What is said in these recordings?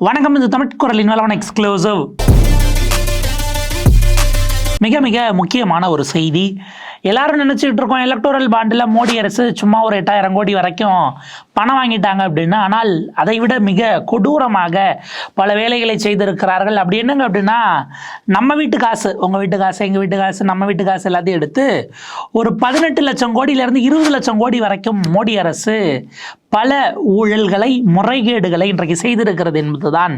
வணக்கம் இது தமிழ் குரலின் மேலான எக்ஸ்க்ளூசிவ் மிக மிக முக்கியமான ஒரு செய்தி. எல்லாரும் நினச்சிக்கிட்டு இருக்கோம் எலக்டோரல் பாண்டில் மோடி அரசு சும்மா ஒரு எட்டாயிரம் கோடி வரைக்கும் பணம் வாங்கிட்டாங்க அப்படின்னு. ஆனால் அதை விட மிக கொடூரமாக பல வேலைகளை செய்திருக்கிறார்கள். அப்படி என்னங்க அப்படின்னா நம்ம வீட்டு காசு உங்கள் வீட்டு காசு எங்கள் வீட்டு காசு நம்ம வீட்டு காசு எல்லாத்தையும் எடுத்து ஒரு பதினெட்டு லட்சம் கோடியிலேருந்து இருபது லட்சம் கோடி வரைக்கும் மோடி அரசு பல ஊழல்களை முறைகேடுகளை இன்றைக்கு செய்திருக்கிறது என்பதுதான்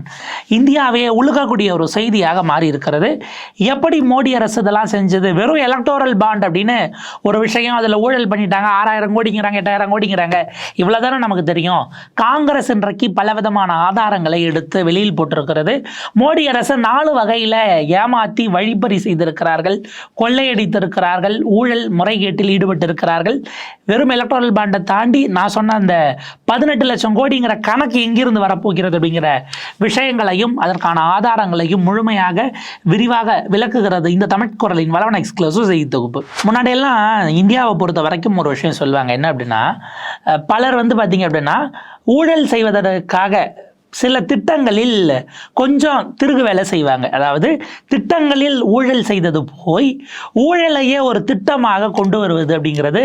இந்தியாவே உழுகக்கூடிய ஒரு செய்தியாக மாறி இருக்கிறது எப்படி மோடி அரசு இதெல்லாம் செஞ்சது? வெறும் எலக்டோரல் பாண்ட் அப்படின்னு ஒரு விஷயம் அதில் ஊழல் பண்ணிட்டாங்க ஆறாயிரம் கோடிங்கிறாங்க எட்டாயிரம் கோடிங்கிறாங்க. இவ்வளோதானே நமக்கு தெரியும்? காங்கிரஸ் இன்றைக்கு பலவிதமான ஆதாரங்களை எடுத்து வெளியில் போட்டிருக்கிறது. மோடி அரசு நாலு வகையில் ஏமாற்றி வழிப்பறி செய்திருக்கிறார்கள் கொள்ளையடித்திருக்கிறார்கள் ஊழல் முறைகேட்டில் ஈடுபட்டிருக்கிறார்கள். வெறும் எலக்ட்ரல் பாண்டை தாண்டி நான் சொன்ன அந்த பதினெட்டு லட்சம் கோடிங்கிற கணக்கு எங்கிருந்து வரப்போகிறது அப்படிங்கிற விஷயங்களையும் அதற்கான ஆதாரங்களையும் முழுமையாக விரிவாக விளக்குகிறது இந்த தமிழ் குரலின் வளவன எக்ஸ்க்ளூசிவ் செய்தி தொகுப்பு. முன்னாடியெல்லாம் இந்தியாவை பொறுத்த வரைக்கும் ஒரு விஷயம் சொல்லுவாங்க. என்ன அப்படின்னா பலர் வந்து பார்த்தீங்க அப்படின்னா ஊழல் செய்வதற்காக சில திட்டங்களில் கொஞ்சம் திருகு வேலை செய்வாங்க. அதாவது திட்டங்களில் ஊழல் செய்தது போய் ஊழலையே ஒரு திட்டமாக கொண்டு வருவது அப்படிங்கிறது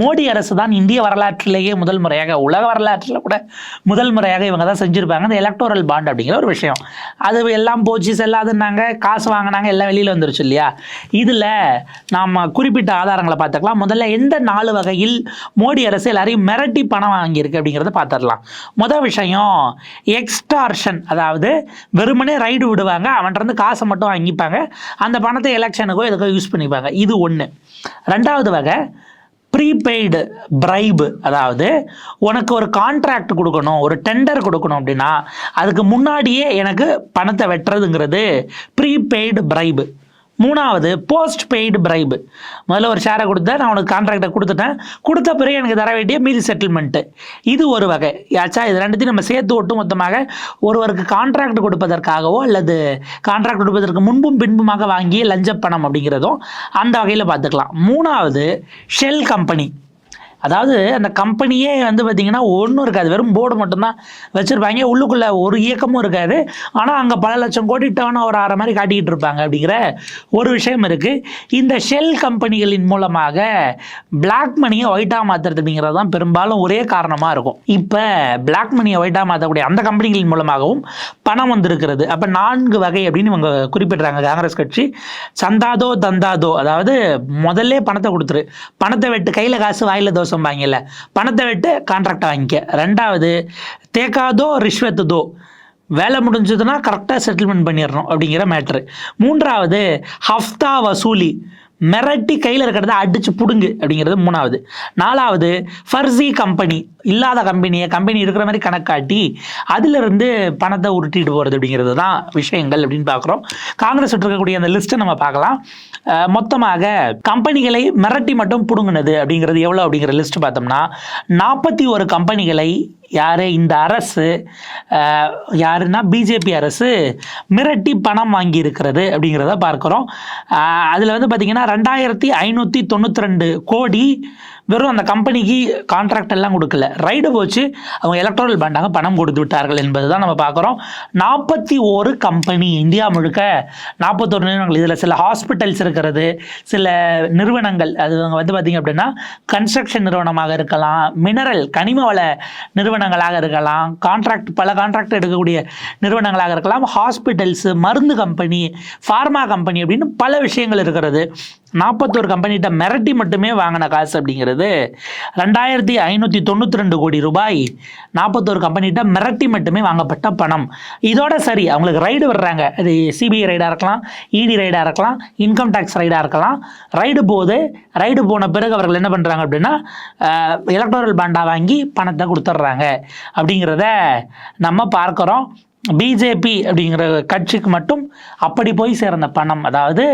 மோடி அரசு தான் இந்திய வரலாற்றிலேயே முதல் முறையாக உலக வரலாற்றில் கூட முதல் முறையாக இவங்க தான் செஞ்சுருப்பாங்க. இந்த எலக்டோரல் பாண்ட் அப்படிங்கிற ஒரு விஷயம். அது எல்லாம் போச்சு செல்லாதுன்னாங்க காசு வாங்கினாங்க எல்லாம் வெளியில் வந்துருச்சு இல்லையா? இதில் நாம் குறிப்பிட்ட ஆதாரங்களை பார்த்துக்கலாம். முதல்ல எந்த நாலு வகையில் மோடி அரசு எல்லாரையும் மிரட்டி பணம் வாங்கியிருக்கு அப்படிங்கிறத பார்த்துடலாம். முதல் விஷயம் எக்ஸ்டார்ஷன் அதாவது வெறுமனே ரைடு விடுவாங்க அவன்கிட்ட காசை மட்டும் வாங்கிப்பாங்க. அந்த பணத்தை எலெக்ஷனுக்கோ எதுக்கோ யூஸ் பண்ணிப்பாங்க. இது ஒன்று ரெண்டாவது வகை ப்ரீபெய்டு பிரைபு அதாவது உனக்கு ஒரு கான்ட்ராக்ட் கொடுக்கணும் ஒரு டெண்டர் கொடுக்கணும் அப்படின்னா அதுக்கு முன்னாடியே எனக்கு பணத்தை வெட்டுறதுங்கிறது ப்ரீபெய்டு பிரைபு மூணாவது போஸ்ட் பெய்டு பிரைபு முதல்ல ஒரு ஷேரை கொடுத்தேன் நான் உனக்கு கான்ட்ராக்டை கொடுத்துட்டேன். கொடுத்த பிறகு எனக்கு தர வேண்டிய மீதி செட்டில்மெண்ட்டு இது ஒரு வகை. யாச்சா இது ரெண்டுத்தையும் நம்ம சேர்த்து ஒட்டு மொத்தமாக ஒருவருக்கு கான்ட்ராக்ட் கொடுப்பதற்காகவோ அல்லது கான்ட்ராக்ட் கொடுப்பதற்கு முன்பும் பின்புமாக வாங்கிய லஞ்ச பணம் அப்படிங்கிறதும் அந்த வகையில் பார்த்துக்கலாம். மூணாவது ஷெல் கம்பெனி அதாவது அந்த கம்பெனியே வந்து பார்த்திங்கன்னா ஒன்றும் இருக்காது. வெறும் போர்டு மட்டும்தான் வச்சுருப்பாங்க. உள்ளுக்குள்ளே ஒரு இயக்கமும் இருக்காது. ஆனால் அங்கே பல லட்சம் கோடி டேர்ன் ஓவர் ஆகிற மாதிரி காட்டிக்கிட்டு இருப்பாங்க அப்படிங்கிற ஒரு விஷயம் இருக்குது இந்த ஷெல் கம்பெனிகளின் மூலமாக பிளாக் மணியை ஒயிட்டாக மாற்றுறது அப்படிங்கிறது தான் பெரும்பாலும் ஒரே காரணமாக இருக்கும். இப்போ பிளாக் மணியை ஒயிட்டாக மாற்றக்கூடிய அந்த கம்பெனிகளின் மூலமாகவும் பணம் வந்திருக்கிறது. அப்போ நான்கு வகை அப்படின்னு இவங்க குறிப்பிடுறாங்க. காங்கிரஸ் கட்சி சந்தாதோ தந்தாதோ. அதாவது முதல்ல பணத்தை கொடுத்துரு. பணத்தை வெட்டு கையில் காசு வாயில் தோசை வாங்கல பணத்தை விட்டு கான்ட்ராக்டை வாங்கிக்க. ரெண்டாவது தேக்காதோ ரிஷ்வத்ததோ. வேலை முடிஞ்சதுன்னா கரெக்டாக செட்டில்மெண்ட் பண்ணிடணும் அப்படிங்கிற மேட்ரு மூன்றாவது ஹஃப்தா வசூலி. மிரட்டி கையில் இருக்கிறத அடிச்சு பிடுங்கு அப்படிங்கிறது மூணாவது. நாலாவது ஃபர்சி கம்பெனி இல்லாத கம்பெனியை கம்பெனி இருக்கிற மாதிரி கணக்காட்டி அதிலிருந்து பணத்தை உருட்டிட்டு போகிறது அப்படிங்கிறது தான் விஷயங்கள் அப்படின்னு பார்க்குறோம். காங்கிரஸ் இருக்கக்கூடிய அந்த லிஸ்ட்டை நம்ம பார்க்கலாம். மொத்தமாக கம்பெனிகளை மிரட்டி மட்டும் பிடுங்கினது அப்படிங்கிறது எவ்வளோ அப்படிங்கிற லிஸ்ட் பார்த்தோம்னா நாற்பத்தி ஒரு கம்பெனிகளை யார்? இந்த அரசு யாருன்னா பிஜேபி அரசு மிரட்டி பணம் வாங்கி இருக்கிறது அப்படிங்கிறத பார்க்குறோம். அதில் வந்து பார்த்திங்கன்னா ரெண்டாயிரத்தி ஐநூற்றி தொண்ணூற்றி ரெண்டு கோடி வெறும் அந்த கம்பெனிக்கு கான்ட்ராக்ட் எல்லாம் கொடுக்கல. ரைடு போச்சு. அவங்க எலக்ட்ரல் பாண்டாக பணம் கொடுத்து விட்டார்கள் என்பது தான் நம்ம பார்க்குறோம். நாற்பத்தி ஒரு கம்பெனி இந்தியா முழுக்க நாற்பத்தொரு நிறுவனங்கள் இதில் சில ஹாஸ்பிட்டல்ஸ் இருக்கிறது சில நிறுவனங்கள் அது அவங்க வந்து பார்த்திங்க அப்படின்னா கன்ஸ்ட்ரக்ஷன் நிறுவனமாக இருக்கலாம் மினரல் கனிம வள நிறுவனங்களாக இருக்கலாம் கான்ட்ராக்ட் பல கான்ட்ராக்ட் எடுக்கக்கூடிய நிறுவனங்களாக இருக்கலாம் ஹாஸ்பிட்டல்ஸு மருந்து கம்பெனி ஃபார்மா கம்பெனி அப்படின்னு பல விஷயங்கள் இருக்கிறது. நாற்பத்தோரு கம்பெனிகிட்ட மிரட்டி மட்டுமே வாங்கின காசு அப்படிங்கிறது ரெண்டாயிரத்தி ஐநூற்றி தொண்ணூற்றி ரெண்டு கோடி ரூபாய். நாற்பத்தோரு கம்பெனிகிட்ட மிரட்டி மட்டுமே வாங்கப்பட்ட பணம். இதோட சரி அவங்களுக்கு ரைடு வர்றாங்க அது சிபிஐ ரைடாக இருக்கலாம் இடி ரைடாக இருக்கலாம் இன்கம் டேக்ஸ் ரைடாக இருக்கலாம். ரைடு போகுது ரைடு போன பிறகு அவர்கள் என்ன பண்ணுறாங்க அப்படின்னா எலக்ட்ரல் பாண்டா வாங்கி பணத்தை கொடுத்துட்றாங்க. அப்படிங்கிறத நம்ம பார்க்குறோம். பிஜேபி அப்படிங்கிற கட்சிக்கு மட்டும் அப்படி போய் சேர்ந்த பணம். அதாவது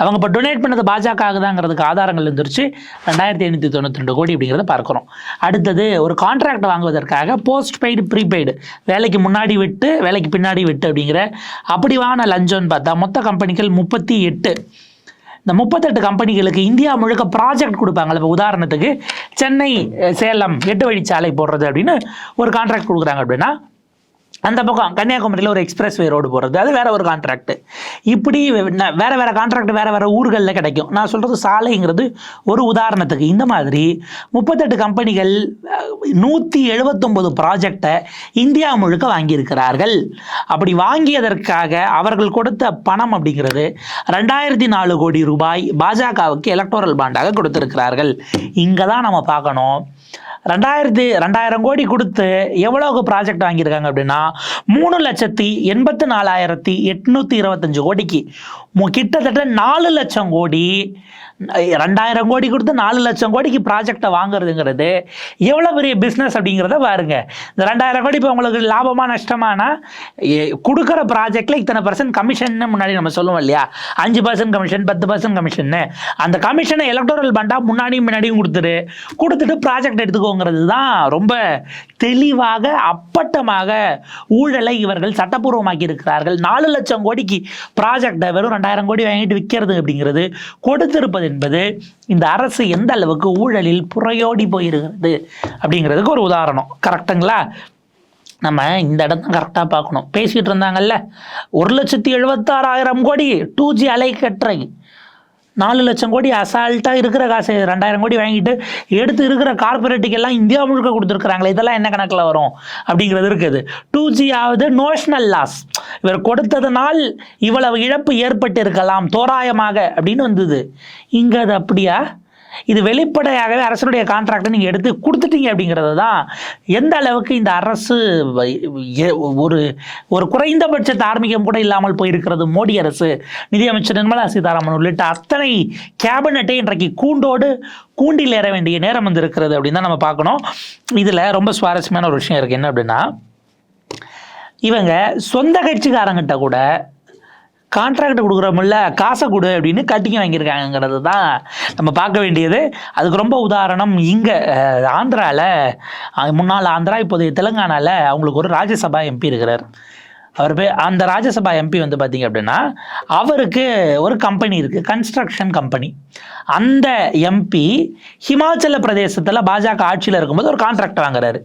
அவங்க இப்போ டொனேட் பண்ணது பாஜக ஆகுதாங்கிறதுக்கு ஆதாரங்கள் இருந்துருச்சு. ரெண்டாயிரத்தி ஐநூற்றி தொண்ணூற்றி ரெண்டு கோடி அப்படிங்கிறத பார்க்குறோம். அடுத்தது ஒரு கான்ட்ராக்ட் வாங்குவதற்காக போஸ்ட் பெய்டு ப்ரீபெய்டு வேலைக்கு முன்னாடி விட்டு வேலைக்கு பின்னாடி விட்டு அப்படிங்கிற அப்படி வாங்கின லஞ்சம்னு பார்த்தா மொத்த கம்பெனிகள் முப்பத்தி எட்டு. இந்த முப்பத்தெட்டு கம்பெனிகளுக்கு இந்தியா முழுக்க ப்ராஜெக்ட் கொடுப்பாங்கல்ல இப்போ உதாரணத்துக்கு சென்னை சேலம் எட்டு வழிச்சாலை போடுறது அப்படின்னு ஒரு கான்ட்ராக்ட் கொடுக்குறாங்க அப்படின்னா அந்த பக்கம் கன்னியாகுமரியில் ஒரு எக்ஸ்பிரஸ் வே ரோடு போகிறது அது வேற ஒரு கான்ட்ராக்ட் இப்படி வேற வேற கான்ட்ராக்ட் வேற வேற ஊர்களில் கிடைக்கும். நான் சொல்கிறது சாலைங்கிறது ஒரு உதாரணத்துக்கு. இந்த மாதிரி முப்பத்தெட்டு கம்பெனிகள் நூற்றி எழுபத்தொம்பது ப்ராஜெக்டை இந்தியா முழுக்க வாங்கியிருக்கிறார்கள். அப்படி வாங்கியதற்காக அவர்கள் கொடுத்த பணம் அப்படிங்கிறது ரெண்டாயிரத்தி நாலு கோடி ரூபாய் பாஜகவுக்கு எலக்டோரல் பாண்டாக கொடுத்திருக்கிறார்கள். இங்கே தான் நம்ம பார்க்கணும். ரெண்டாயிரத்தி ரெண்டாயிரம் கோடி கொடுத்து எவ்வளோ ப்ராஜெக்ட் வாங்கியிருக்காங்க அப்படின்னா மூணு லட்சத்தி எண்பத்தி நாலாயிரத்தி எட்நூத்தி இருபத்தஞ்சு கோடிக்கு. கிட்டத்தட்ட நாலு லட்சம் கோடி ரெண்டாயிரம் கோடி கொடுத்து நாலு லட்சம் கோடிக்கு ப்ராஜெக்டை வாங்குறதுங்கிறது எவ்வளோ பெரிய பிஸ்னஸ் அப்படிங்கிறத பாருங்க. இந்த ரெண்டாயிரம் கோடி இப்போ உங்களுக்கு லாபமா நஷ்டமானா கொடுக்குற ப்ராஜெக்டில் இத்தனை பர்சன்ட் கமிஷன் முன்னாடி நம்ம சொல்லுவோம் இல்லையா? அஞ்சு பர்சன்ட் கமிஷன் பத்து பர்சன்ட் கமிஷன் அந்த கமிஷனை எலக்டோரல் பண்டா முன்னாடியும் முன்னாடியும் கொடுத்துரு. கொடுத்துட்டு ப்ராஜெக்ட் எடுத்துக்கோங்கிறது தான் ரொம்ப தெளிவாக அப்பட்டமாக ஊழலை இவர்கள் சட்டப்பூர்வமாக்கி இருக்கிறார்கள். நாலு லட்சம் கோடிக்கு ப்ராஜெக்டை வெறும் ரெண்டாயிரம் கோடி வாங்கிட்டு விற்கிறது அப்படிங்கிறது கொடுத்திருப்பது என்பது இந்த அரசு எந்த அளவுக்கு ஊழலில் புறையோடி போயிருக்கிறது அப்படிங்கிறதுக்கு ஒரு உதாரணம். கரெக்டுங்களா? நம்ம இந்த இடத்த கரெக்டாக பார்க்கணும். பேசிகிட்டு இருந்தாங்கல்ல ஒரு லட்சத்தி எழுபத்தாறாயிரம் கோடி டூ ஜி அலை கட்டுறை நாலு லட்சம் கோடி அசால்ட்டாக இருக்கிற காசு ரெண்டாயிரம் கோடி வாங்கிட்டு எடுத்து இருக்கிற கார்பரேட்டுக்கெல்லாம் இந்தியா முழுக்க கொடுத்துருக்குறாங்களே இதெல்லாம் என்ன கணக்கில் வரும்? அப்படிங்கிறது இருக்குது. டூ ஜி ஆவது நோஷனல் லாஸ் இவர் கொடுத்ததனால் இவ்வளவு இழப்பு ஏற்பட்டிருக்கலாம் தோராயமாக அப்படின்னு வந்தது. இங்கே அது அப்படியா? இது வெளிப்படையாகவே அரசனுடைய கான்ட்ராக்டை நீங்கள் எடுத்து கொடுத்துட்டீங்க அப்படிங்கிறது தான். எந்த அளவுக்கு இந்த அரசு ஒரு ஒரு குறைந்தபட்ச தார்மீகம் கூட இல்லாமல் போயிருக்கிறது மோடி அரசு. நிதியமைச்சர் நிர்மலா சீதாராமன் உள்ளிட்ட அத்தனை கேபினட்டை இன்றைக்கு கூண்டோடு கூண்டில் ஏற வேண்டிய நேரம் வந்து இருக்கிறது அப்படின்னு தான் நம்ம பார்க்கணும். இதில் ரொம்ப சுவாரஸ்யமான ஒரு விஷயம் இருக்குது என்ன அப்படின்னா இவங்க சொந்த கட்சிக்காரங்கிட்ட கூட கான்ட்ராக்ட் கொடுக்குறோமில்ல காசை கொடு அப்படின்னு கட்டிங்க வாங்கியிருக்காங்கங்கிறது தான் நம்ம பார்க்க வேண்டியது. அதுக்கு ரொம்ப உதாரணம் இங்கே ஆந்திராவில் முன்னாள் ஆந்திரா இப்போதைய தெலுங்கானாவில் அவங்களுக்கு ஒரு ராஜ்யசபா எம்பி இருக்கிறார். அவர் பே அந்த ராஜ்யசபா எம்பி வந்து பார்த்திங்க அப்படின்னா அவருக்கு ஒரு கம்பெனி இருக்குது கன்ஸ்ட்ரக்ஷன் கம்பெனி அந்த எம்பி ஹிமாச்சல பிரதேசத்தில் பாஜக ஆட்சியில் இருக்கும்போது ஒரு கான்ட்ராக்ட் வாங்குறாரு.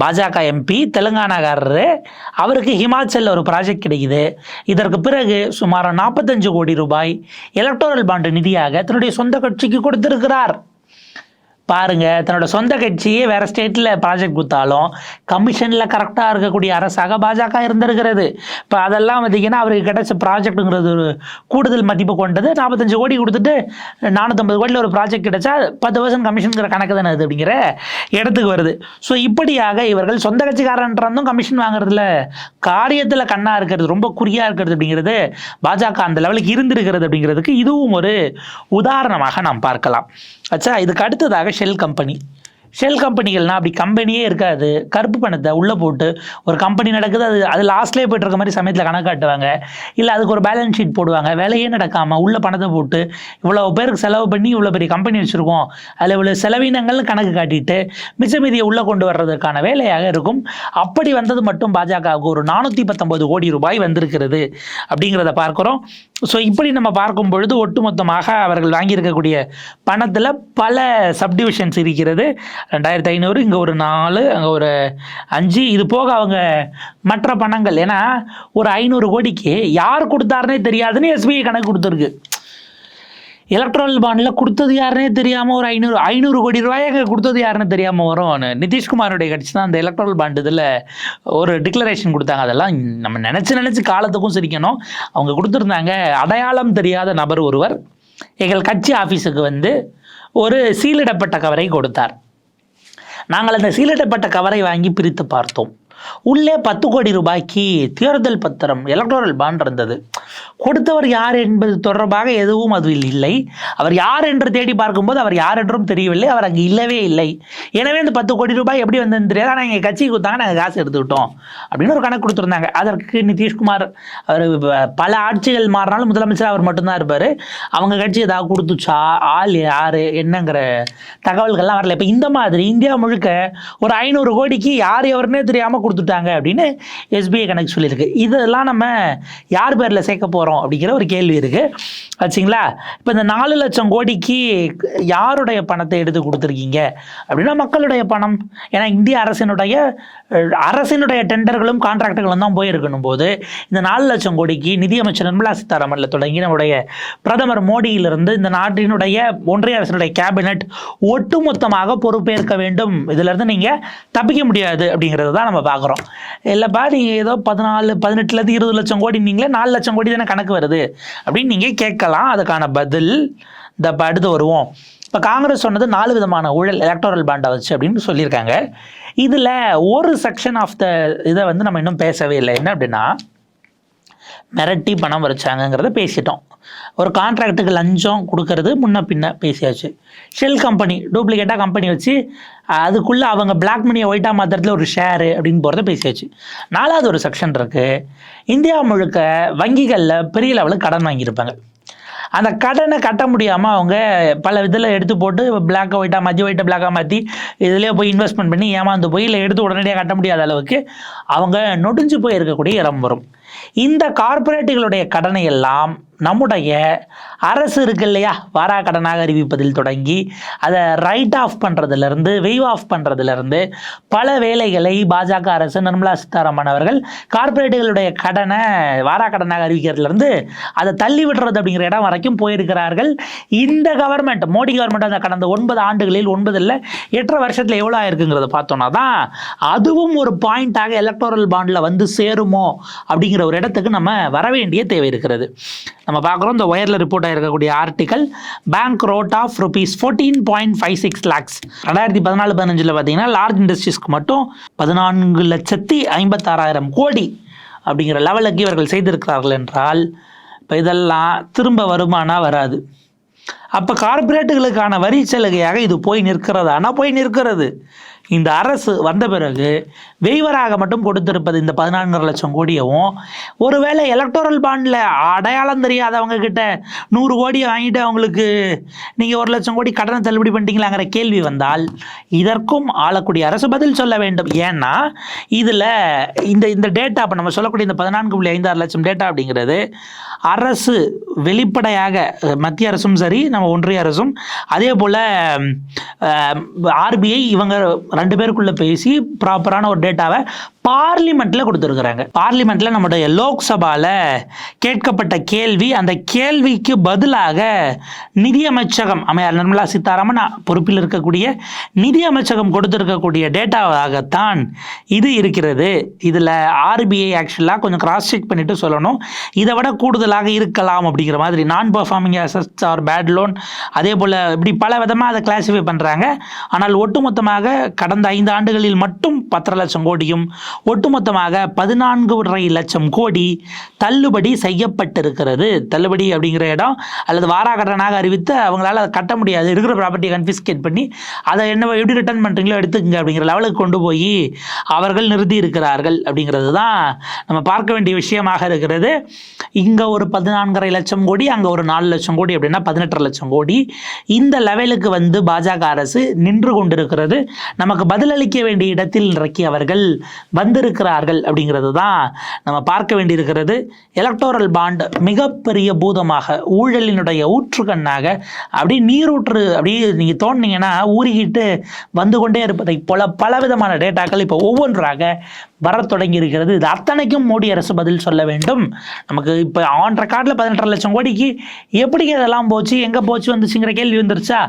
பாஜக எம்பி தெலுங்கானாக்காரரு. அவருக்கு ஹிமாச்சலில் ஒரு ப்ராஜெக்ட் கிடைக்குது. இதற்கு பிறகு சுமார் நாற்பத்தஞ்சு கோடி ரூபாய் எலக்டோரல் பாண்டு நிதியாக தன்னுடைய சொந்த கட்சிக்கு கொடுத்திருக்கிறார். பாருங்க தன்னோட சொந்த கட்சியே வேற ஸ்டேட்ல ப்ராஜெக்ட் கொடுத்தாலும் கமிஷன்ல கரெக்டாக இருக்கக்கூடிய அரசாக பாஜக இருந்திருக்கிறது. இப்போ அதெல்லாம் பார்த்தீங்கன்னா அவருக்கு கிடைச்ச ப்ராஜெக்ட்டுங்கிறது ஒரு கூடுதல் மதிப்பு கொண்டது. நாற்பத்தஞ்சு கோடி கொடுத்துட்டு நானூற்றம்பது கோடியில் ஒரு ப்ராஜெக்ட் கிடைச்சா பத்து பர்சன்ட் கமிஷனுங்கிற கணக்கு தானே அது அப்படிங்கிற இடத்துக்கு வருது. ஸோ இப்படியாக இவர்கள் சொந்த கட்சிக்காரன்றதும் கமிஷன் வாங்குறதுல காரியத்தில் கண்ணா இருக்கிறது ரொம்ப குறியா இருக்கிறது அப்படிங்கிறது பாஜக அந்த லெவலுக்கு இருந்திருக்கிறது அப்படிங்கிறதுக்கு இதுவும் ஒரு உதாரணமாக நாம் பார்க்கலாம். அச்சா இதுக்கு அடுத்ததாக ஷெல் கம்பெனி ஷெல் கம்பெனிகள்னா அப்படி கம்பெனியே இருக்காது. கருப்பு பணத்தை உள்ளே போட்டு ஒரு கம்பெனி நடக்குது அது அது லாஸ்ட்லேயே போயிட்டு இருக்க மாதிரி சமயத்தில் கணக்கு காட்டுவாங்க. இல்லை அதுக்கு ஒரு பேலன்ஸ் ஷீட் போடுவாங்க. வேலையே நடக்காமல் உள்ள பணத்தை போட்டு இவ்வளோ பேருக்கு செலவு பண்ணி இவ்வளோ பெரிய கம்பெனி வச்சுருக்கோம். அதில் இவ்வளோ செலவினங்கள்னு கணக்கு காட்டிட்டு மிச்ச மீதியை உள்ளே கொண்டு வர்றதுக்கான வேலையாக இருக்கும். அப்படி வந்தது மட்டும் பாஜகவுக்கு ஒரு நானூற்றி பத்தொன்பது கோடி ரூபாய் வந்திருக்கிறது அப்படிங்கிறத பார்க்குறோம். ஸோ இப்படி நம்ம பார்க்கும் பொழுது ஒட்டுமொத்தமாக அவர்கள் வாங்கியிருக்கக்கூடிய பணத்தில் பல சப்டிவிஷன்ஸ் இருக்கிறது. ரெண்டாயிரத்தி ஐநூறு இங்கே ஒரு நாலு அங்கே ஒரு அஞ்சு. இது போக அவங்க மற்ற பணங்கள் ஏன்னா ஒரு ஐநூறு கோடிக்கு யார் கொடுத்தாருனே தெரியாதுன்னு எஸ்பிஐ கணக்கு கொடுத்துருக்கு. எலக்ட்ரல் பாண்டில் கொடுத்தது யாருன்னே தெரியாமல் ஒரு ஐநூறு ஐநூறு கோடி ரூபாய் அங்கே கொடுத்தது யாருன்னு தெரியாமல் வரும். நிதிஷ்குமாரோடைய கட்சி தான் அந்த எலக்ட்ரல் பாண்டு இதில் ஒரு டிக்ளரேஷன் கொடுத்தாங்க. அதெல்லாம் நம்ம நினச்சி நினச்சி காலத்துக்கும் சிரிக்கணும். அவங்க கொடுத்துருந்தாங்க அடையாளம் தெரியாத நபர் ஒருவர். எங்கள் கட்சி ஆஃபீஸுக்கு வந்து ஒரு சீலிடப்பட்ட கவரை கொடுத்தார். நாங்கள் அந்த சீலிடப்பட்ட கவரை வாங்கி பிரித்து பார்த்தோம். உள்ளே பத்து கோடி ரூபாய்க்கு தேர்தல் பத்திரம் எலக்ட்ரல் பாண்ட் இருந்தது. கொடுத்தவர் யார் என்பது தொடர்பாக எதுவும் அதில் இல்லை. அவர் யார் என்று தேடி பார்க்கும்போது அவர் யார் என்றும் தெரியவில்லை. அவர் அங்கே இல்லவே இல்லை. எனவே இந்த பத்து கோடி ரூபாய் எப்படி வந்ததுன்னு தெரியாது. ஆனால் எங்கள் கட்சிக்கு கொடுத்தாங்க நாங்கள் காசு எடுத்துக்கிட்டோம் அப்படின்னு ஒரு கணக்கு கொடுத்துருந்தாங்க. அதற்கு நிதிஷ்குமார் அவர் பல ஆட்சிகள் மாறினாலும் முதலமைச்சர் அவர் மட்டும்தான் இருப்பார். அவங்க கட்சி ஏதாவது கொடுத்துச்சா? ஆள் யார்? என்னங்கிற தகவல்கள்லாம் வரல. இப்போ இந்த மாதிரி இந்தியா முழுக்க ஒரு ஐநூறு கோடிக்கு யார் எவருன்னே தெரியாமல் கொடுத்துட்டாங்க அப்படின்னு எஸ்பிஐ கணக்கு சொல்லியிருக்கு. இதெல்லாம் நம்ம யார் பேரில் சேர்க்க போகிறோம் அப்படிங்கிற ஒரு கேள்வி இருக்குது ஆச்சுங்களா இப்போ இந்த நாலு லட்சம் கோடிக்கு யாருடைய பணத்தை எடுத்து கொடுத்துருக்கீங்க? அப்படின்னா மக்களுடைய பணம். ஏன்னா இந்திய அரசினுடைய அரசினுடைய டெண்டர்களும் கான்ட்ராக்டுகளும் தான் போயிருக்கணும் போது இந்த நாலு லட்சம் கோடிக்கு நிதியமைச்சர் நிர்மலா சீதாராமனில் தொடங்கி நம்முடைய பிரதமர் மோடியிலிருந்து இந்த நாட்டினுடைய ஒன்றிய அரசினுடைய கேபினட் ஒட்டுமொத்தமாக பொறுப்பேற்க வேண்டும். இதிலிருந்து நீங்கள் தப்பிக்க முடியாது அப்படிங்கிறது தான் நம்ம பார்க்குறோம். இல்லைப்பா நீங்கள் ஏதோ பதினாலு பதினெட்டுலேருந்து இருபது லட்சம் கோடி நீங்களே நாலு லட்சம் கோடி தானே கணக்கு வருது? அப்படின்னு நீங்கள் கேட்கலாம். அதுக்கான பதில் இந்த அடுத்து வருவோம். இப்போ காங்கிரஸ் சொன்னது நாலு விதமான ஊழல் எலக்டோரல் பாண்டை வச்சு அப்படின்னு சொல்லியிருக்காங்க. இதில் ஒரு செக்ஷன் ஆஃப் த இதை வந்து நம்ம இன்னும் பேசவே இல்லை. என்ன அப்படின்னா மிரட்டி பணம் வரைச்சாங்கங்கிறத பேசிட்டோம். ஒரு கான்ட்ராக்டுக்கு லஞ்சம் கொடுக்கறது முன்ன பின்ன பேசியாச்சு. ஷெல் கம்பெனி டூப்ளிகேட்டாக கம்பெனி வச்சு அதுக்குள்ளே அவங்க பிளாக் மணியை ஒயிட்டாக மாத்திரத்தில் ஒரு ஷேரு அப்படின்னு போகிறத பேசியாச்சு. நாலாவது ஒரு செக்ஷன் இருக்குது இந்தியா முழுக்க வங்கிகளில் பெரிய லெவலில் கடன் வாங்கியிருப்பாங்க. அந்த கடனை கட்ட முடியாமல் அவங்க பல இதில் எடுத்து போட்டு பிளாக்கை ஒயிட்டாக மாற்றி ஒயிட்டை பிளாக்காக மாற்றி இதுலேயே போய் இன்வெஸ்ட்மெண்ட் பண்ணி ஏமாந்து போய் இல்லை எடுத்து உடனடியாக கட்ட முடியாத அளவுக்கு அவங்க நொடிஞ்சு போய் இருக்கக்கூடிய இடம் வரும். இந்த கார்ப்பரேட்டுகளுடைய கடனை எல்லாம் நம்முடைய அரசு இருக்கு இல்லையா? வாரா கடனாக அறிவிப்பதில் தொடங்கி அதை ரைட் ஆஃப் பண்ணுறதுலேருந்து வெய்வ் ஆஃப் பண்ணுறதுலேருந்து பல வேலைகளை பாஜக அரசு நிர்மலா சீதாராமன் அவர்கள் கார்ப்பரேட்டுகளுடைய கடனை வாரா கடனாக அறிவிக்கிறதுலேருந்து அதை தள்ளி விடுறது அப்படிங்கிற இடம் வரைக்கும் போயிருக்கிறார்கள். இந்த கவர்மெண்ட் மோடி கவர்மெண்ட் அந்த கடந்த ஒன்பது ஆண்டுகளில் ஒன்பதில் எட்டரை வருஷத்தில் எவ்வளோ ஆயிருக்குங்கிறத பார்த்தோன்னா தான் அதுவும் ஒரு பாயிண்ட்டாக எலக்டோரல் பாண்டில் வந்து சேருமோ அப்படிங்கிற ஒரு இடத்துக்கு நம்ம வர வேண்டிய தேவை இருக்கிறது. நம்ம பார்க்குறோம் இந்த ஒயரில் report ஆகிருக்கக்கூடிய article bank road of rupees fourteen point five six lakhs ரெண்டாயிரத்தி பதினாலு பதினஞ்சில் பார்த்தீங்கன்னா லார்ஜ் இண்டஸ்ட்ரீஸ்க்கு மட்டும் பதினான்கு லட்சத்தி ஐம்பத்தாறாயிரம் கோடி அப்படிங்கிற லெவலுக்கு இவர்கள் செய்திருக்கிறார்கள் என்றால் இப்போ இதெல்லாம் திரும்ப வருமானா வராது. அப்போ கார்ப்பரேட்டுகளுக்கான வரி சலுகையாக இது போய் நிற்கிறதானா போய் நிற்கிறது. இந்த அரசு வந்த பிறகு வெய்வராக மட்டும் கொடுத்திருப்பது இந்த பதினான்கரை லட்சம் கோடியவும் ஒருவேளை எலக்டோரல் பாண்டில் அடையாளம் தெரியாதவங்க கிட்ட நூறு கோடி வாங்கிட்டு அவங்களுக்கு நீங்கள் ஒரு லட்சம் கோடி கடனை தள்ளுபடி பண்ணிட்டீங்களாங்கிற கேள்வி வந்தால் இதற்கும் ஆளக்கூடிய அரசு பதில் சொல்ல வேண்டும். ஏன்னா இதில் இந்த இந்த டேட்டா இப்போ நம்ம சொல்லக்கூடிய இந்த பதினான்கு புள்ளி ஐந்தாறு லட்சம் டேட்டா அப்படிங்கிறது அரசு வெளிப்படையாக மத்திய அரசும் சரி நம்ம ஒன்றிய அரசும் அதே போல் ஆர்பிஐ இவங்க ரெண்டு பேருக்குள்ள பேசி ப்ராப்பரான ஒரு டேட்டாவை பார்லிமெண்ட்டில் கொடுத்துருக்குறாங்க. பார்லிமெண்ட்டில் நம்முடைய லோக்சபால கேட்கப்பட்ட கேள்வி அந்த கேள்விக்கு பதிலாக நிதியமைச்சகம் அமையார் நிர்மலா சீதாராமன் பொறுப்பில் இருக்கக்கூடிய நிதியமைச்சகம் கொடுத்துருக்கக்கூடிய டேட்டாவாகத்தான் இது இருக்கிறது. இதில் ஆர்பிஐ ஆக்சுவலாக கொஞ்சம் கிராஸ் செக் பண்ணிட்டு சொல்லணும். இதை விட கூடுதலாக இருக்கலாம் அப்படிங்கிற மாதிரி நான் performing assets or bad loan அதே போல் இப்படி பல விதமாக அதை கிளாசிஃபை பண்ணுறாங்க ஆனால் ஒட்டுமொத்தமாக கடந்த ஐந்து ஆண்டுகளில் மட்டும் பத்தரை லட்சம் கோடியும் ஒட்டுமொத்தமாக பதினான்குரை லட்சம் கோடி தள்ளுபடி செய்யப்பட்டிருக்கிறது. தள்ளுபடி அப்படிங்கிற இடம் அல்லது வாரா அறிவித்து அவங்களால அதை கட்ட முடியாது. இருக்கிற ப்ராப்பர்ட்டியை கன்ஃபிஸ்கேட் பண்ணி அதை என்ன எப்படி ரிட்டர்ன் பண்ணுறீங்களோ எடுத்துக்கங்க அப்படிங்கிற லெவலுக்கு கொண்டு போய் அவர்கள் நிறுத்தி இருக்கிறார்கள் அப்படிங்கிறது தான் நம்ம பார்க்க வேண்டிய விஷயமாக இருக்கிறது. இங்கே ஒரு பதினான்கரை லட்சம் கோடி அங்கே ஒரு நாலு லட்சம் கோடி அப்படின்னா பதினெட்டரை லட்சம் கோடி. இந்த லெவலுக்கு வந்து பாஜக அரசு நின்று கொண்டிருக்கிறது. நமக்கு பதிலளிக்க வேண்டிய இடத்தில் இன்றைக்கு அவர்கள் வந்திருக்கிறார்கள் அப்படிங்கிறது தான் நம்ம பார்க்க வேண்டியிருக்கிறது. எலக்டோரல் பாண்ட் மிகப்பெரிய பூதமாக ஊழலினுடைய ஊற்றுக்கண்ணாக அப்படியே நீரூற்று அப்படியே நீங்கள் தோணுனீங்கன்னா ஊறிக்கிட்டு வந்து கொண்டே இருப்பதை போல பலவிதமான டேட்டாக்கள் இப்போ ஒவ்வொன்றாக வரத் தொடங்கி இருக்கிறது இது அத்தனைக்கும் மோடி அரசு பதில் சொல்ல வேண்டும். நமக்கு இப்போ ஆன் ரெக்கார்டில் பதினெட்டரை லட்சம் கோடிக்கு எப்படி இதெல்லாம் போச்சு எங்கே போச்சு வந்துச்சுங்கிற கேள்வி வந்துருச்சா?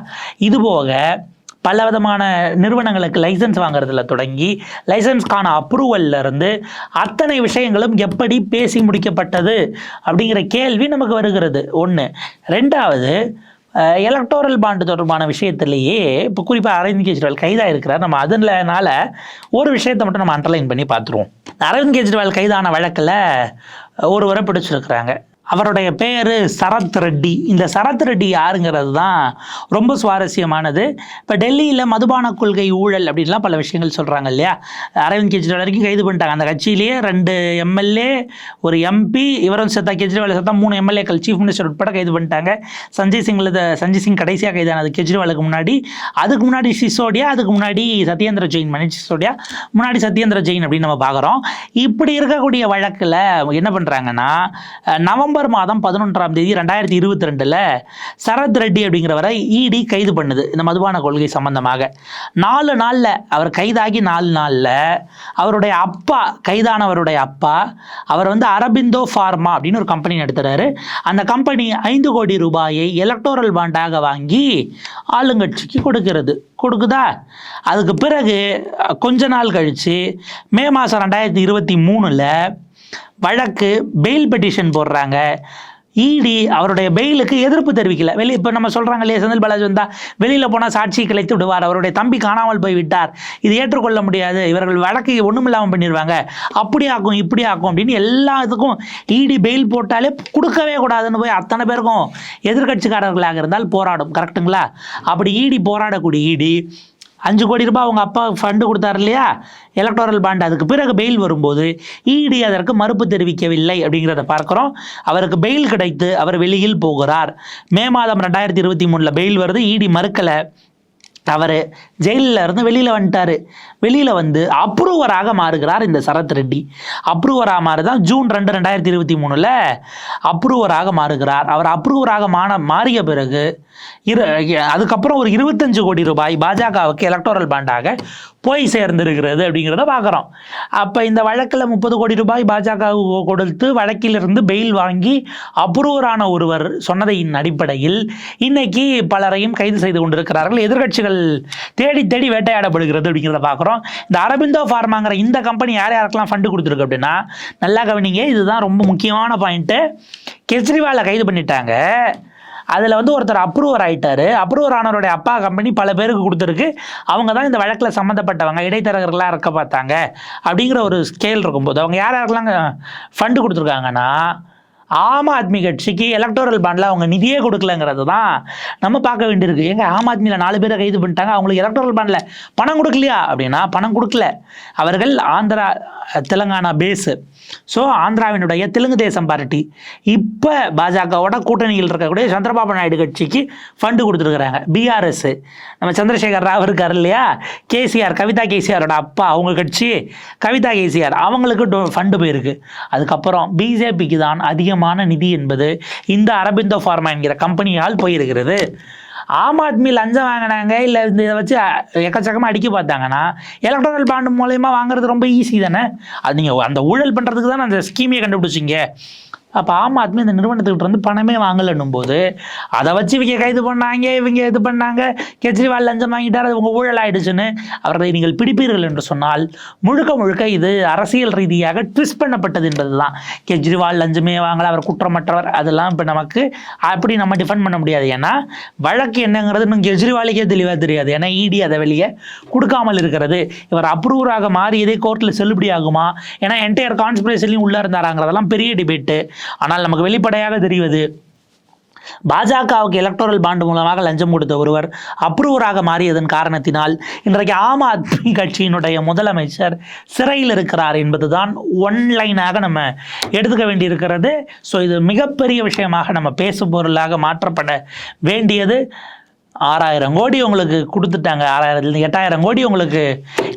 இது போக பல விதமான நிறுவனங்களுக்கு லைசன்ஸ் வாங்குறதுல தொடங்கி லைசன்ஸ்க்கான அப்ரூவல்ல இருந்து அத்தனை விஷயங்களும் எப்படி பேசி முடிக்கப்பட்டது அப்படிங்கிற கேள்வி நமக்கு வருகிறது. ஒன்று ரெண்டாவது எலக்டோரல் பாண்டு தொடர்பான விஷயத்திலேயே இப்போ குறிப்பாக அரவிந்த் கெஜ்ரிவால் கைதாக இருக்கிறார். நம்ம அதனால ஒரு விஷயத்தை மட்டும் நம்ம அண்டர்லைன் பண்ணி பார்த்துருவோம். அரவிந்த் கெஜ்ரிவால் கைதான வழக்கில் ஒருவரை பிடிச்சிருக்கிறாங்க. அவருடைய பேர் சரத் ரெட்டி. இந்த சரத் ரெட்டி யாருங்கிறது தான் ரொம்ப சுவாரஸ்யமானது. இப்போ டெல்லியில் மதுபான கொள்கை ஊழல் அப்படின்லாம் பல விஷயங்கள் சொல்கிறாங்க இல்லையா? அரவிந்த் கெஜ்ரிவால் வரைக்கும் கைது பண்ணிட்டாங்க. அந்த கட்சியிலேயே ரெண்டு எம்எல்ஏ ஒரு எம்பி இவரும் செத்தா கெஜ்ரிவால் செத்தா மூணு எம்எல்ஏக்கள். சீஃப் மினிஸ்டர் உட்பட கைது பண்ணிட்டாங்க. சஞ்சய் சிங்கில் சஞ்சய் சிங் கடைசியாக கைதானது கெஜ்ரிவாலுக்கு முன்னாடி. அதுக்கு முன்னாடி சிசோடியா அதுக்கு முன்னாடி சத்யேந்திர ஜெயின். மணி சிசோடியா முன்னாடி சத்யேந்திர ஜெயின் அப்படின்னு நம்ம பார்க்குறோம். இப்படி இருக்கக்கூடிய வழக்கில் என்ன பண்ணுறாங்கன்னா நவம்பர் மாதம் பதினொன்றாம் தேதி ரெண்டாயிரத்தி இருபத்தி ரெண்டில் சரத் ரெட்டி அப்படிங்கிறவரை இடி கைது பண்ணுது இந்த மதுபான கொள்கை சம்பந்தமாக. நாலு நாளில் அவர் கைதாகி நாலு நாளில் அவருடைய அப்பா கைதானவருடைய அப்பா அவர் வந்து அரபிந்தோ ஃபார்மா அப்படின்னு ஒரு கம்பெனி நடத்துகிறாரு அந்த கம்பெனி ஐந்து கோடி ரூபாயை எலக்டோரல் பாண்டாக வாங்கி ஆளுங்கட்சிக்கு கொடுக்கிறது. கொடுக்குதா? அதுக்கு பிறகு கொஞ்ச நாள் கழித்து மே மாதம் ரெண்டாயிரத்தி இருபத்தி மூணில் வழக்கு பெயில் பெட்டிஷன் போடுறாங்க. இடி அவருடைய பெயிலுக்கு எதிர்ப்பு தெரிவிக்கல. வெளியே இப்போ நம்ம சொல்கிறாங்க இல்லையா செந்தில் பாலாஜி வந்தால் வெளியில் போனால் சாட்சி கிளைத்து விடுவார். அவருடைய தம்பி காணாமல் போய் விட்டார். இது ஏற்றுக்கொள்ள முடியாது. இவர்கள் வழக்கு ஒன்றும் இல்லாமல் பண்ணிடுவாங்க அப்படி ஆக்கும் இப்படி ஆக்கும் அப்படின்னு எல்லா இதுக்கும் இடி பெயில் போட்டாலே கொடுக்கவே கூடாதுன்னு போய் அத்தனை பேருக்கும் எதிர்க்கட்சிக்காரர்களாக இருந்தால் போராடும். கரெக்ட்டுங்களா அப்படி இடி போராடக்கூடிய இடி அஞ்சு கோடி ரூபாய் அவங்க அப்பா ஃபண்டு கொடுத்தாரு இல்லையா? எலக்டோரல் பாண்ட் அதுக்கு பிறகு பெயில் வரும்போது இடி அதற்கு மறுப்பு தெரிவிக்கவில்லை அப்படிங்கிறத பார்க்குறோம். அவருக்கு பெயில் கிடைத்து அவர் வெளியில் போகிறார். மே மாதம் ரெண்டாயிரத்தி இருபத்தி மூணில் பெயில் வருது. இடி மறுக்கலை. தவறு. ஜெயிலில் இருந்து வெளியில் வந்துட்டார். வெளியில் வந்து அப்ரூவராக மாறுகிறார் இந்த சரத் ரெட்டி. அப்ரூவராக மாறுதான் ஜூன் ரெண்டு ரெண்டாயிரத்தி இருபத்தி மூணில் அப்ரூவராக மாறுகிறார். அவர் அப்ரூவராக மான மாறிய பிறகு இரு அதுக்கப்புறம் ஒரு இருபத்தஞ்சு கோடி ரூபாய் பாஜகவுக்கு எலக்டோரல் பாண்டாக போய் சேர்ந்திருக்கிறது அப்படிங்கிறத பார்க்குறோம். அப்போ இந்த வழக்கில் முப்பது கோடி ரூபாய் பாஜகவுக்கு கொடுத்து வழக்கிலிருந்து பெயில் வாங்கி அப்ரூவரான ஒருவர் சொன்னதையின் அடிப்படையில் இன்னைக்கு பலரையும் கைது செய்து கொண்டிருக்கிறார்கள். எதிர்க்கட்சிகள் தேடி தேடி வேட்டையாடப்படுகிறது அப்படிங்கிறத பார்க்குறோம். இந்த அரபிந்தோ ஃபார்மாங்கிற இந்த கம்பெனி யார் யாருக்கெல்லாம் ஃபண்டு கொடுத்துருக்கு அப்படின்னா நல்லா கவனிங்க இதுதான் ரொம்ப முக்கியமான பாயிண்ட்டு கெஜ்ரிவாலை கைது பண்ணிட்டாங்க. அதில் வந்து ஒருத்தர் அப்ரூவர் ஆகிட்டார் அப்ரூவர் ஆனவருடைய அப்பா கம்பெனி பல பேருக்கு கொடுத்துருக்கு. அவங்க தான் இந்த வழக்கில் சம்மந்தப்பட்டவங்க இடைத்தரகர்களாக இருக்க பார்த்தாங்க. அப்படிங்கிற ஒரு ஸ்கேல் இருக்கும்போது அவங்க யார் யாருக்கெல்லாம் ஃபண்டு கொடுத்துருக்காங்கன்னா ஆம் ஆத்மி கட்சிக்கு எலக்டோரல் பாண்டில் அவங்க நிதியே கொடுக்கலங்கிறது தான் நம்ம பார்க்க வேண்டியிருக்கு. எங்கள் ஆம் ஆத்மியில் நாலு பேரை கைது பண்ணிட்டாங்க அவங்களுக்கு எலக்டோரல் பாண்டில் பணம் கொடுக்கலையா அப்படின்னா பணம் கொடுக்கல. அவர்கள் ஆந்திரா தெலுங்கானா பேஸு ஸோ ஆந்திராவினுடைய தெலுங்கு தேசம் பார்ட்டி. இப்போ பாஜகவோட கூட்டணியில் இருக்கக்கூடிய சந்திரபாபு நாயுடு கட்சிக்கு ஃபண்டு கொடுத்துருக்குறாங்க. பிஆர்எஸ் நம்ம சந்திரசேகர் ராவ் இருக்கார் இல்லையா? கேசிஆர் கவிதா கேசிஆரோட அப்பா அவங்க கட்சி. கவிதா கேசிஆர் அவங்களுக்கு ஃபண்டு போயிருக்கு. அதுக்கப்புறம் பிஜேபிக்கு தான் அதிகமான நிதி என்பது இந்த அரபிந்தோ ஃபார்மா என்கிற கம்பெனியால் போயிருக்கிறது. ஆம் ஆத்மி லஞ்சம் வாங்கினாங்க இல்லை இந்த இதை வச்சு எக்கச்சக்கமாக அடிக்க பார்த்தாங்கன்னா எலக்ட்ரல் பாண்டு மூலயமா வாங்குறது ரொம்ப ஈஸி தானே? அது நீங்கள் அந்த ஊழல் பண்ணுறதுக்கு தானே அந்த ஸ்கீமையை கண்டுபிடிச்சிங்க. அப்போ ஆம் ஆத்மி இந்த நிறுவனத்துக்கிட்ட வந்து பணமே வாங்கலன்னும் போது அதை வச்சு இவங்க கைது பண்ணாங்க இவங்க இது பண்ணாங்க கெஜ்ரிவால் லஞ்சம் வாங்கிட்டார் அது உங்கள் ஊழல் ஆயிடுச்சுன்னு அவரை நீங்கள் பிடிப்பீர்கள் என்று சொன்னால் முழுக்க முழுக்க இது அரசியல் ரீதியாக ட்விஸ்ட் பண்ணப்பட்டது என்பது தான் கெஜ்ரிவால் லஞ்சமே வாங்கல அவர் குற்றமற்றவர் அதெல்லாம் இப்போ நமக்கு அப்படி நம்ம டிஃபெண்ட் பண்ண முடியாது. ஏன்னா வழக்கு என்னங்கிறது இன்னும் கெஜ்ரிவாலுக்கே தெளிவாக தெரியாது. ஏன்னா இடி அதை வெளியே கொடுக்காமல் இருக்கிறது. இவர் அப்ரூவராக மாறியதே கோர்ட்டில் செல்லுபடி ஆகுமா ஏன்னா என்டையர் கான்ஸ்பிரேஷன்லையும் உள்ளே இருந்தாராங்கிறதெல்லாம் பெரிய டிபேட்டு ஆனால் நமக்கு வெளிப்படையாக தெரிவது பாஜகவுக்கு எலக்டோரல் பாண்டு மூலமாக லஞ்சம் கொடுத்த ஒருவர் அப்ரூவராக மாறியதன் காரணத்தினால் இன்றைக்கு ஆம் ஆத்மி கட்சியினுடைய முதலமைச்சர் சிறையில் இருக்கிறார் என்பதுதான் ஒன்லைனாக நம்ம எடுத்துக்க வேண்டியிருக்கிறது. ஸோ இது மிகப்பெரிய விஷயமாக நம்ம பேசும் பொருளாக மாற்றப்பட வேண்டியது. ஆறாயிரம் கோடி உங்களுக்கு கொடுத்துட்டாங்க ஆறாயிரத்துலேருந்து எட்டாயிரம் கோடி உங்களுக்கு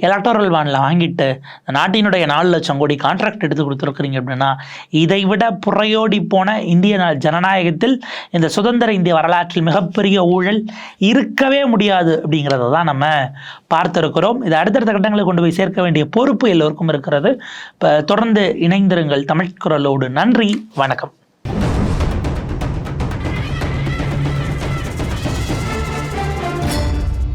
எலக்டோரல் பாண்டில் வாங்கிட்டு நாட்டினுடைய நாலு லட்சம் கோடி கான்ட்ராக்ட் எடுத்து கொடுத்துருக்குறீங்க அப்படின்னா இதை விட புறையோடி போன இந்திய ஜனநாயகத்தில் இந்த சுதந்திர இந்திய வரலாற்றில் மிகப்பெரிய ஊழல் இருக்கவே முடியாது அப்படிங்கிறத தான் நம்ம பார்த்திருக்கிறோம். இது அடுத்தடுத்த கட்டங்களை கொண்டு போய் சேர்க்க வேண்டிய பொறுப்பு எல்லோருக்கும் இருக்கிறது. இப்போ தொடர்ந்து இணைந்திருங்கள் தமிழ் குரலோடு. நன்றி வணக்கம்.